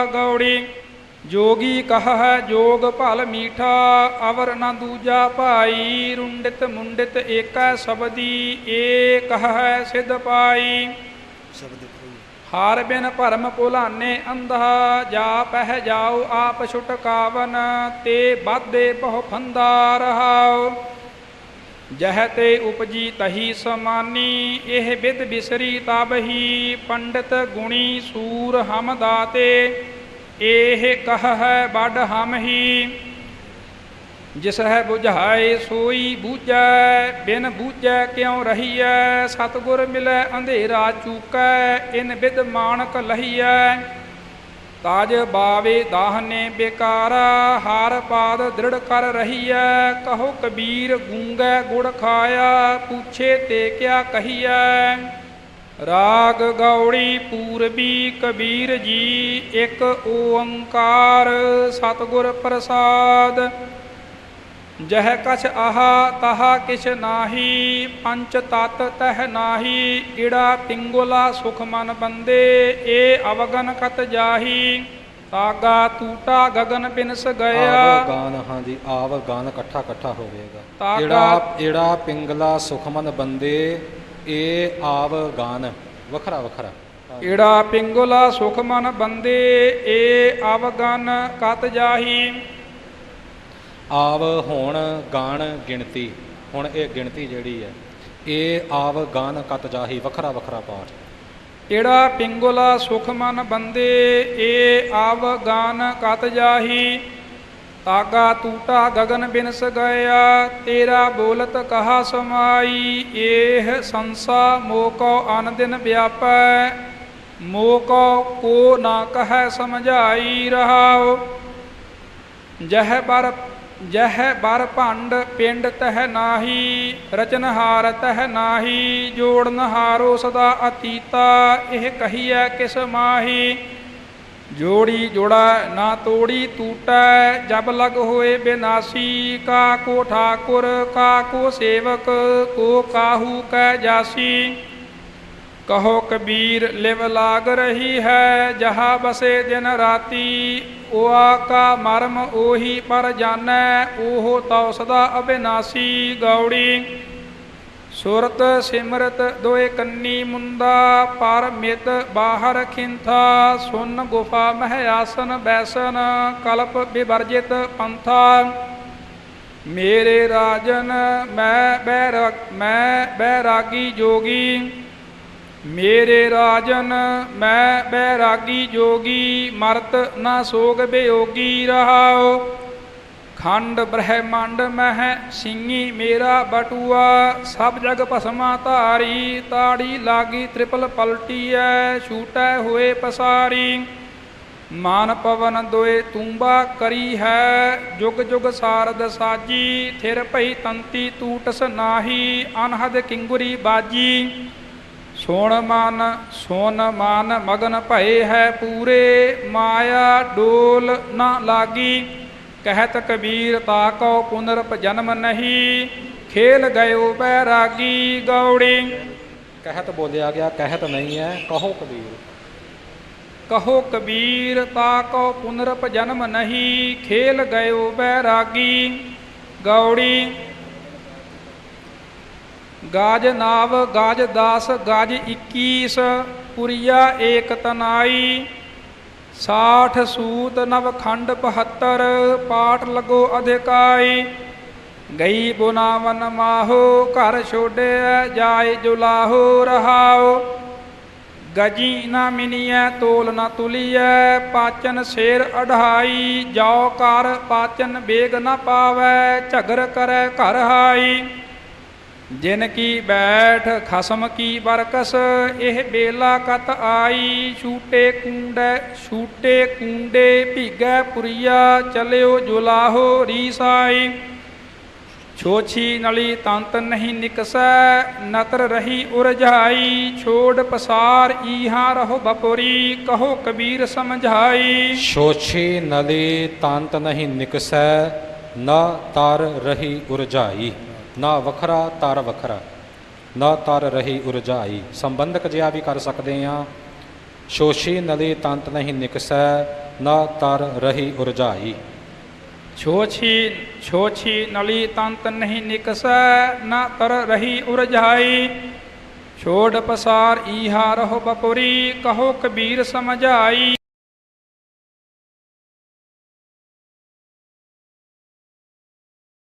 ਗੌੜੀ ਜੋਗੀ ਕਹ ਹੈ ਜੋਗ ਭਲ ਮੀਠਾ ਅਵਰ ਨ ਦੂਜਾ ਭਾਈ ਰੁੰਡਿਤ ਮੁੰਡਿਤ ਏਕੈ ਸਬਦੀ ਏ ਕਹ ਹੈ ਸਿਧ ਪਾਈ। ਸ਼ਬਦ ਹਾਰ ਬਿਨ ਭਰਮ ਭੁਲਾਨੇ ਅੰਧਾ ਜਾ ਪਹਿ ਜਾਉ ਆਪ ਛੁਟਕਾਵਨ ਤੇ ਬਾਧੇ ਬਹੁ ਫੰਦਾ ਰਹਾਉ। ਜਹ ਤੇ ਉਪਜੀ ਤਹੀ ਸਮਾਨੀ, ਇਹ ਵਿਦ ਬਿਸਰੀ ਤਬਹੀ, ਪੰਡਤ ਗੁਣੀ ਸੂਰ ਹਮ ਦਾਤੇ, ਇਹ ਕਹ ਹੈ ਬੜ ਹਮ ਹੀ ਜਿਸ ਹੈ 부ਝਾਏ ਸੋਈ ਬੂਝੈ, ਬਿਨ ਬੂਝੈ ਕਿਉ ਰਹੀਐ? ਸਤਗੁਰ ਮਿਲੈ ਅੰਧੇਰਾ ਚੂਕੈ, ਇਨ ਵਿਦ ਮਾਨਕ ਲਹੀਐ। ਤਾਜ ਬਾਵੇ ਦਾਹਨੇ ਬੇਕਾਰਾ, ਹਾਰ ਪਾਦ ਦ੍ਰਿੜ ਕਰ ਰਹੀਐ, ਕਹੋ ਕਬੀਰ ਗੂੰਗੈ ਗੁੜ ਖਾਇਆ, ਪੁੱਛੇ ਤੇ ਕਿਆ ਕਹੀਐ। ਰਾਗ ਗੌੜੀ ਪੂਰਬੀ ਕਬੀਰ ਜੀ, ਇੱਕ ਓੰਕਾਰ ਸਤਿਗੁਰ ਪ੍ਰਸਾਦ। ਜਹ ਕਛ ਆਹਾ ਤਹਾ ਕਿਛ ਨਾਹੀ ਪੰਚ ਤਤ ਤਹ ਨਾਹੀ ਇੜਾ ਪਿੰਗੋਲਾ ਸੁਖ ਮਨ ਬੰਦੇ ਏ ਅਵਗਨ ਕਤ ਜਾਹੀ। ਤਾਗਾ ਟੂਟਾ ਗਗਨ ਬਿਨਸ ਆਵ ਗਿਆ ਗਾਨ ਹਾਂਜੀ ਆਵ ਗਾਨ ਇਕੱਠਾ ਇਕੱਠਾ ਹੋਵੇਗਾ। ਏੜਾ ਏੜਾ ਪਿੰਗਲਾ ਸੁਖਮਨ ਬੰਦੇ ਇਹ ਆਵ ਗਾਨ ਵੱਖਰਾ ਵੱਖਰਾ। ਇੜਾ ਪਿੰਗੋਲਾ ਸੁਖ ਮਨ ਬੰਦੇ ਏ ਅਵਗਨ ਕਤ ਜਾਹੀ। ਆਵ ਹੋਣ ਗਾਣ ਗਿਣਤੀ। ਹੁਣ ਇਹ ਗਿਣਤੀ ਜਿਹੜੀ ਹੈ, ਇਹ ਆਵ ਗਾਨ ਕਤ ਜਾਹੀ ਵੱਖਰਾ ਵੱਖਰਾ ਪਾਠ। ਇੜਾ ਪਿੰਗੋਲਾ ਸੁਖ ਮਨ ਬੰਦੇ, ਏ ਆਵ ਗਾਨ ਕਤ ਜਾਹੀ। ਤਾਗਾ ਟੂਟਾ ਗਗਨ ਬਿਨਸ ਗਿਆ ਤੇਰਾ ਬੋਲਤ ਕਹਾ ਸਮਾਈ। ਏਹ ਸੰਸਾ ਮੋਕੋ ਅਨ ਦਿਨ ਵਿਆਪੈ, ਮੋਕੋ ਕੋ ਨਾ ਕਹੈ ਸਮਝਾਈ ਰਹਾਉ। ਜਹ ਬਰ ਜਹ ਬਰ ਭੰਡ ਪਿੰਡ ਤਹ ਨਾਹੀ ਰਚਨਹਾਰ ਤਹ ਨਾਹੀ ਜੋੜਨਹਾਰੋ ਸਦਾ ਅਤੀਤਾ, ਇਹ ਕਹੀਐ ਕਿਸ ਮਾਹੀ? ਜੋੜੀ ਜੋੜਾ ਨਾ ਤੋੜੀ ਟੂਟੈ ਜਬ ਲਗ ਹੋਏ ਬਿਨਾਸੀ, ਕਾ ਕੋ ਠਾਕੁਰ, ਕਾ ਕੋ ਸੇਵਕ, ਕੋ ਕਾਹੂ ਕੈ ਜਾਸੀ? ਕਹੋ ਕਬੀਰ, ਲਿਵ ਲਾਗ ਰਹੀ ਹੈ, ਜਹਾ ਬਸੇ ਦਿਨ ਰਾਤੀ। ਓਆ ਕਾ ਮਰਮ ਉਹੀ ਪਰ ਜਾਣੈ, ਉਹ ਤਉ ਸਦਾ ਅਬਿਨਾਸੀ ਗੌੜੀ। ਸੁਰਤ ਸਿਮਰਤ ਦੋਏ ਕੰਨੀ ਮੁੰਦਾ, ਪਰ ਮਿਤ ਬਾਹਰ ਖਿੰਥਾ। ਸੁਨ ਗੁਫਾ ਮਹਿ ਆਸਨ ਬੈਸਨ, ਕਲਪ ਬਿਵਰਜਿਤ ਪੰਥਾ। ਮੇਰੇ ਰਾਜਨ, ਮੈਂ ਬੈਰਾ ਮੈਂ ਬੈਰਾਗੀ ਜੋਗੀ। ਮੇਰੇ ਰਾਜਨ, ਮੈਂ ਬੈਰਾਗੀ ਜੋਗੀ, ਮਰਤ ਨਾ ਸੋਗ ਬਿਯੋਗੀ ਰਹਾਓ ਖੰਡ ਬ੍ਰਹਮੰਡ ਮਹਿ ਸਿੰਘੀ ਮੇਰਾ ਬਟੂਆ, ਸਭ ਜਗ ਭਸਮਾ ਧਾਰੀ, ਤਾੜੀ ਲਾਗੀ ਤ੍ਰਿਪਲ ਪਲਟੀ ਐ ਛੂਟੈ ਹੋਏ ਪਸਾਰੀ। ਮਾਨ ਪਵਨ ਦੋਏ ਤੂੰਬਾ ਕਰੀ ਹੈ, ਜੁਗ ਜੁਗ ਸਾਰਦ ਸਾਜੀ, ਥਿਰ ਭਈ ਤੰਤੀ ਤੂਟਸ ਨਾਹੀ, ਅਨਹਦ ਕਿੰਗੁਰੀ ਬਾਜੀ। ਸੋਣ ਮਨ ਸੋਨ ਮਨ, ਮਗਨ ਭਏ ਹੈ ਪੂਰੇ, ਮਾਇਆ ਡੋਲ ਨਾ ਲਾਗੀ। ਕਹਿਤ ਕਬੀਰ ਤਾਕੋ ਪੁਨਰਪ ਜਨਮ ਨਹੀਂ। ਖੇਲ ਗਇਓ ਬੈਰਾਗੀ ਗੌੜੀ। ਕਹਿਤ ਬੋਲਿਆ ਗਿਆ, ਕਹਿਤ ਨਹੀਂ ਹੈ, ਕਹੋ ਕਬੀਰ। ਕਹੋ ਕਬੀਰ ਤਾਕੋ ਪੁਨਰਪ ਜਨਮ ਨਹੀਂ। ਖੇਲ ਗਇਓ ਬੈਰਾਗੀ ਗੌੜੀ। ਗਾਜ ਨਾਵ, ਗਾਜ 10 ਗਾਜ 21 ਪੁਰੀਆ ਏਕ ਤਨਾਈ। 60 ਸੂਤ ਨਵਖੰਡ 72 ਪਾਠ ਲਗੋ ਅਧਿਕਾਈ। ਗਈ ਬੁਨਾਵਨ ਮਾਹੋ, ਘਰ ਛੋੜਿਆ ਜਾਏ ਜੁਲਾਹੋ ਰਹਾਓ। ਗਜੀ ਨਾ ਮਿਨੀਐ, ਤੋਲ ਨਾ ਤੁਲੀਐ, ਪਾਚਨ ਸ਼ੇਰ ਅਢਾਈ। ਜਾਉ ਕਰ, ਪਾਚਨ ਬੇਗ ਨਾ ਪਾਵੈ, ਝਗਰ ਕਰੈ ਘਰ ਹਾਈ। ਜਿਨ ਕੀ ਬੈਠ ਖਸਮ ਕੀ ਬਰਕਸ, ਇਹ ਬੇਲਾ ਕਤ ਆਈ, ਛੂਟੇ ਕੁੰਡੇ ਛੂਟੇ ਕੁੰਡੇ ਭੀਗੈ ਪੁਰੀਆ, ਚਲਿਓ ਜੁਲਾਹੋ ਰੀਸਾਈ। ਛੋਛੀ ਨਲੀ ਤੰਤ ਨਹੀਂ ਨਿਕਸੈ, ਨਤਰ ਰਹੀ ਉਰਝਾਈ ਛੋੜ ਪਸਾਰ ਈਹਾਂ ਰਹੋ ਬਪੁਰੀ, ਕਹੋ ਕਬੀਰ ਸਮਝਾਈ। ਛੋਛੀ ਨਲੀ ਤੰਤ ਨਹੀਂ ਨਿਕਸੈ, ਨਾ ਤਰ ਰਹੀ ਉਰਝਾਈ ਨਾ ਵੱਖਰਾ ਤਰ ਵੱਖਰਾ, ਨਾ ਤਰ ਰਹੀ ਉਰਜਾਈ। ਸੰਬੰਧਕ ਜਿਹਾ ਵੀ ਕਰ ਸਕਦੇ ਆ ਸ਼ੋਸ਼ੀ ਨਲੀ ਤੰਤ ਨਹੀਂ ਨਿਕਸੈ, ਨਾ ਤਰ ਰਹੀ ਉਰਜਾਈ। ਛੋਛੀ ਛੋਛੀ ਨਲੀ ਤੰਤ ਨਹੀਂ ਨਿਕਸੈ, ਨਾ ਤਰ ਰਹੀ ਉਰਝਾਈ ਛੋੜ ਪਸਾਰ ਈਹਾ ਰਹੋ ਬਪੁਰੀ, ਕਹੋ ਕਬੀਰ ਸਮਝਾਈ।